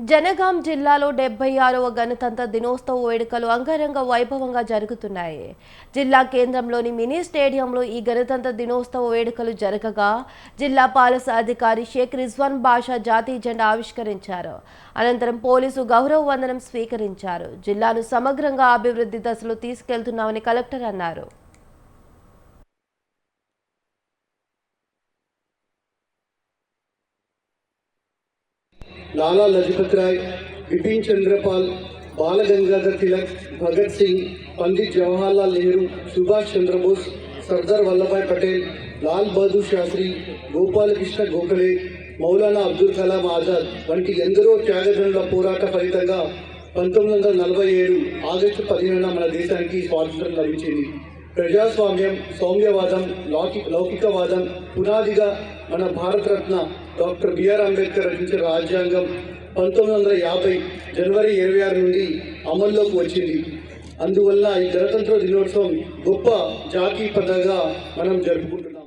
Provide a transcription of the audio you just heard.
జనగాం జిల్లాలో డెబ్బై ఆరవ గణతంత్ర దినోత్సవ వేడుకలు అంగరంగ వైభవంగా జరుగుతున్నాయి. జిల్లా కేంద్రంలోని మినీ స్టేడియంలో ఈ గణతంత్ర దినోత్సవ వేడుకలు జరగగా జిల్లా పాలస అధికారి షేక్ రిజ్వాన్ బాషా జాతీయ జెండా ఆవిష్కరించారు. అనంతరం పోలీసు గౌరవ వందనం స్వీకరించారు. జిల్లాను సమగ్రంగా అభివృద్ధి దశలో తీసుకెళ్తున్నామని కలెక్టర్ అన్నారు. లాలా లజపత్ రాయ్ బిపిన్ చంద్రపాల్ బాల గంగాధర్ తిలక్ భగత్ సింగ్ పండిత్ జవహర్లాల్ నెహ్రూ సుభాష్ చంద్రబోస్ సర్దార్ వల్లభాయ్ పటేల్ లాల్ బహదూర్ శాస్త్రి గోపాలకృష్ణ గోఖలే మౌలానా అబ్దుల్ కలాం ఆజాద్ వంటి ఎందరో త్యాగదనుల పోరాట ఫలితంగా పంతొమ్మిది వందల నలభై ఏడు ఆగస్టు పదిహేనున మన దేశానికి స్వాతంత్రం లభించింది. ప్రజాస్వామ్యం సౌమ్యవాదం లౌకి లౌకికవాదం పునాదిగా మన భారతరత్న డాక్టర్ బిఆర్ అంబేద్కర్ రచించిన రాజ్యాంగం పంతొమ్మిది వందల యాభై జనవరి ఇరవై ఆరు నుండి అమల్లోకి వచ్చింది. అందువల్ల ఈ గణతంత్ర దినోత్సవం గొప్ప జాతీయ పండుగగా మనం జరుపుకుంటున్నాం.